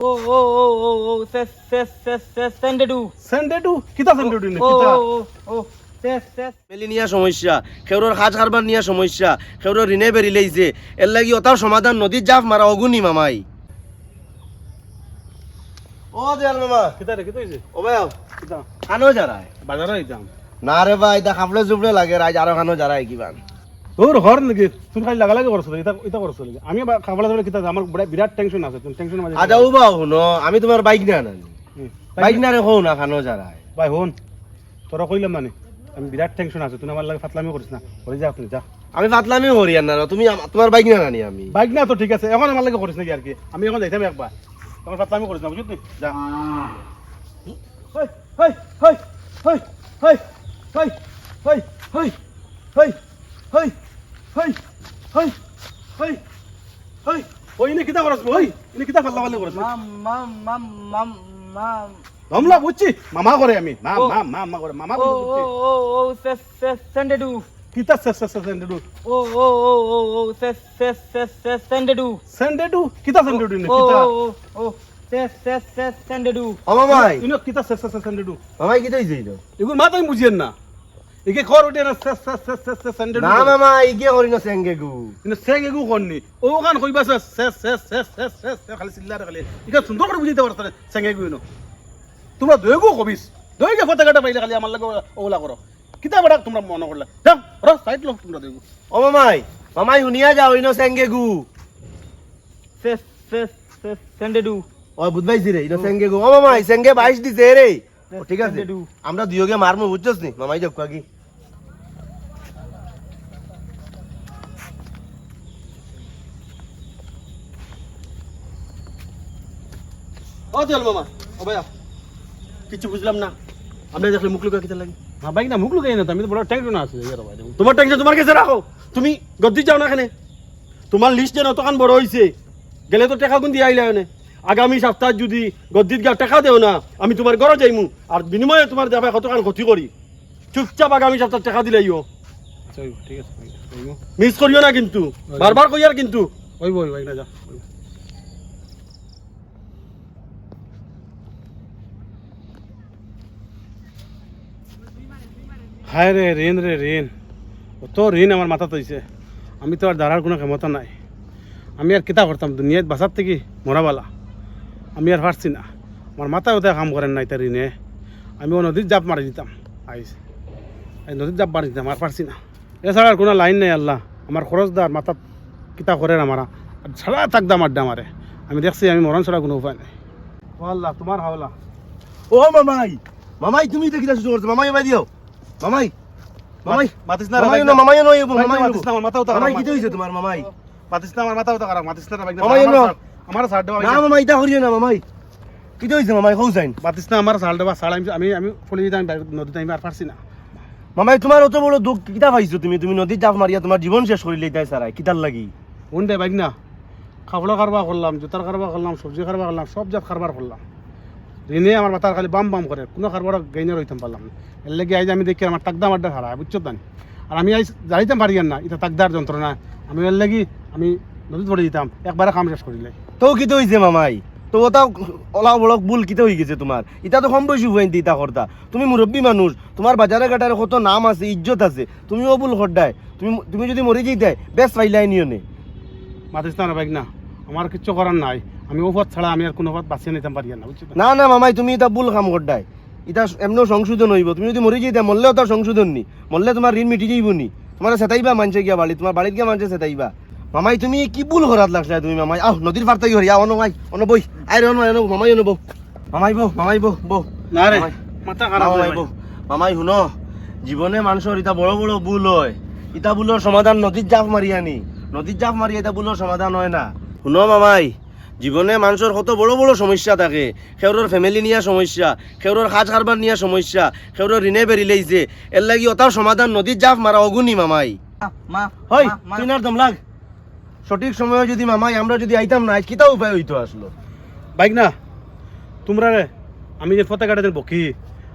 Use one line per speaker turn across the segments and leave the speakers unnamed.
ও ও ও ও ও সে সে সে সে সেন্ডেডু।
সেন্ডেডু? কিতা সেন্ডেডু নে? কিতা?
ও ও সে সে।
ফেমিলি নিয়া সমস্যা খেউরর খাজ কারবার নিয়া সমস্যা খেউরর ঋণে বেরিলেইছে এর লাগি ওটার সমাধান নদীর জাফ মারা অগুনি মামাই। ও দেয়াল মামা
কিতা রে কিতা হইছে
ও ভাই
কিতা?
খানো যারায়
বাজারে আইতাম
না রে ভাই এটা খাবলে জুবলে লাগে রাজ আরও খানো যারায় কিবান
তোর ঘর নাকি তুমি খালি লাগা লাগি করছ এটা এটা করছ লাগি আমি খাবলা ধরে কিতা আমার বড় বিরাট টেনশন আছে তুমি টেনশন মাঝে
আদা উবা শুনো আমি তোমার বাইক না নানি বাইক না রে হও না খানো যারায়
ভাই হন তোরা কইলাম মানে আমি বিরাট টেনশন আছে তুই আমার লাগে ফাতলামি করিস না হয়ে যা তুই যা
আমি ফাতলামি করি না তুমি তোমার বাইক না নানি আমি
বাইক না তো ঠিক আছে এখন আমার লাগে করিস নাকি আর কি আমি এখন যাইতাম একবার তখন ফাতলামি করিস না বুঝলি যা
হই হই হই হই হই হই হই হই হই হই হই হই হই
হই ওই নে কিতা করছ ওই ইনে কিতা ফাতলা ফাতলা করছ
মাম মাম মাম মাম মাম
মামলা বুঝছি মামা করে আমি মাম। মাম মাম করে মামা
ও
করে
ও ও ও সে সে সেন্ডেডু
কিতা সে সে সে সেন্ডেডু
ও ও ও ও ও সে সে সে সে সেন্ডেডু
সেন্ডেডু কিতা সেন্ডেডু নে
ও
কিতা
ও ও সে সে সে সেন্ডেডু
ও মামাই
ইনো কিতা সে সে সে সেন্ডেডু
মামাই কি তৈছে এটা
এগুলো মাথা আমি বুঝিয়েন না একে কর উঠে না সে সে সে সে সে সেন্ডেডু
না মামা ইগে করি না সেঙ্গে গু
কিন্তু সেং এগু করনি ও গান কইবা সে সে সে সে সে সে সে খালি চিল্লারে খালি ইকা সুন্দর করে বুঝিতে পারছ না সেং এগু তোমরা দয়গু কবিস দয়গে ফতে কাটা পাইলে খালি আমার লাগে ওলা করো কিতা বড় তোমরা মনে করলা যাও র সাইড লোক তোমরা দয়গু
ও মামাই মামাই শুনিয়া যাও ইনো সেঙ্গে গু
সে সে সে সেন্ডেডু
ও বুঝবাইছি রে ইনো সেঙ্গে গু ও মামাই সেঙ্গে বাইশ দিছে রে ঠিক আছে। আমরা দুইগে মারমু বুঝছস নি? মামাই যাও কাকি
ও চল মামা। ও ভাইয়া। কিছু বুঝলাম না।
আমরা দেখলে মুখ লুকা কিতা লাগে?
না বাইক না মুখ লুকাই না আমি তো বড় টেনশন আছে ইয়ার ভাই তোমার টেনশন তোমার কাছে রাখো। তুমি গদ্দি যাও না এখানে? তোমার লিস্ট যেন অতখান বড় হইছে। গেলে তো টাকা গুন দিয়ে আইলে এনে আগামী সপ্তাহ যদি গদ্দিত গা টাকা দেও না আমি তোমার ঘরে যাইমু। আর বিনিময়ে তোমার দেবে কতখান ক্ষতি করি চুপচাপ আগামী সপ্তাহ টাকা দিলাইও ঠিক আছে মিস করিও না কিন্তু। বারবার কইয়ার কিন্তু। ওই বই ভাই না যা হায় রে ঋণ রে ঋণ কত ঋণ আমার মাথা তৈছে আমি তো আর দাঁড়ার কোনো ক্ষমতা নাই। আমি আর কিতা করতাম দুনিয়াত বাঁচার থেকে মরাবালা আমি আর পারছি না। আমার মাথায় ওদের কাম করেন নাই তার ঋণে আমি ও নদীর জাপ মারি দিতাম। আইস। এই নদীর জাপ মারি দিতাম আর পারছি না। এছাড়া আর কোনো লাইন নেই আল্লাহ। আমার খরচদার মাথা কিতা করেন আমার। ছাড়া থাকতাম আড্ডা মারে আমি দেখছি আমি মরণ ছাড়া কোনো উপায় নেই। ও আল্লাহ তোমার হাওলা।
ও মামাই! মামাই তুমি তো কিতা শুরু করছ? মামাই মাই দিও। মামাই! মামাই
মাতিস না
মামাই না মামাই নয় মামাই
মাতিস না। আমার মাথা
মামাই কি হইছে তোমার মামাই?
মাতিস না আমার মাথা খারাপ। মাতিস না।
মামা, এনো।
আমার সার দেওয়া
না মামাই এটা করিও না মামাই হইছে
না আমার আমি আমি আমি পড়ে দিতাম নদীতে আমি আর পারছি না।
মামাই তোমার অত বড় দুঃখ কিতা পাইছো তুমি? তুমি জাপ মারিয়া তোমার জীবন শেষ করিলে সারাই কিতার লাগি?
কোন দে বাইক না। খাবলা কারবার করলাম জুতার কারবার করলাম সবজি কারবার করলাম সব জাত কারবার করলাম। ঋণে আমার মাথার খালি বাম বাম করে কোনো কারবার গাইনে রইতাম পারলাম এর লেগে আইজ আমি দেখি আমার তাকদা মাড্ডা হারা বুঝছ তানি আর আমি আইজ যাইতাম পারি না এটা তাকদার যন্ত্রণা। আমি এর লাগি আমি নদীত পড়ে দিতাম একবারে কাম শেষ করিলে।
তো কি হইছে মামাই? তো ওটা ওলা বড় ভুল কিতে হয়ে গেছে তোমার এটা তো কম বয়সী হুয়াইন ইতা করতা তুমি মুরব্বী মানুষ তোমার বাজারে ঘাটারে কত নাম আছে ইজ্জত আছে তুমিও ভুল করদাই তুমি তুমি যদি মরে যেতে বেশ পাইলাই নিও নে?
মাতিস না বাইক না আমার কিচ্ছু করার নাই। আমি ও পথ ছাড়া আমি আর কোনো পথ বাঁচিয়ে নিতাম পারি না বুঝছ
না না মামাই তুমি এটা ভুল কাম করদাই এটা এমনিও সংশোধন হইব। তুমি যদি মরে যেতে মরলেও তার সংশোধন নি। মরলে তোমার ঋণ মিটি যাইব নি। তোমার সেটাইবা মানছে গিয়া বাড়ি তোমার বাড়িত গিয়া মানছে সেটাইবা মামাই তুমি কি ভুল করাত লাগছে তুমি মামাই? আহ নদীর পার থেকে হরিয়া অন মাই অন বই আই রন মাই মামাই অন বউ মামাই বউ মামাই বউ বউ
না রে
মামাই।
মাথা খারাপ
মামাই বউ মামাই শুনো জীবনে মানুষের এটা বড় বড় ভুল হয়। ইটা ভুলের সমাধান নদীর জাপ মারিয়া নি নদীর জাপ মারি এটা ভুলের সমাধান হয় না। শুনো মামাই জীবনে মানুষের কত বড় বড় সমস্যা থাকে। সেওর ফ্যামিলি নিয়ে সমস্যা সেওর সাজ কারবার নিয়ে সমস্যা সেওর ঋণে বেরিলেইছে এর লাগি ওটার সমাধান নদীর জাপ মারা অগুনি মামাই।
মা
হয় তুই না দম লাগ। সঠিক সময়ে যদি মামাই, আমরা যদি আইতাম না কিতা উপায় হইতো আসলো।
বাইক না, তোমরা রে, আমি যে ফতে কাটাতে বকি,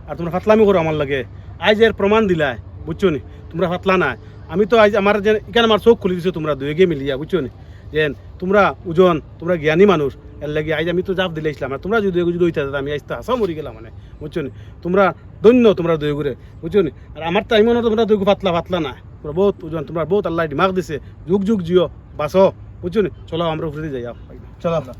আর তোমরা ফাতলামি করো আমার লাগে। আজ এর প্রমাণ দিলাই বুঝছ নি? তোমরা ফাতলা না। আমি তো আজ আমার যে, এখানে আমার চোখ খুলে দিছো তোমরা দুয়ে গিয়ে মিলিয়া, বুঝছ নি? যে তোমরা ওজন তোমরা জ্ঞানী মানুষ, এর লাগে আজ আমি তো জাপ দিলেছিলাম আর তোমরা যদি যদি হইতে আমি আজ তো হাসা মরি গেলাম মানে বুঝছ নি? তোমরা ধন্য তোমরা দই করে বুঝছ নি? আর আমার তো ইমন তোমরা দই পাতলা পাতলা না। তোমরা বহুত ওজন তোমরা বহুত আল্লাহ দিমাগ দিছে। যুগ যুগ জিও বাসো বুঝছ? চলো আমরা উপরে যাই চলো
চলো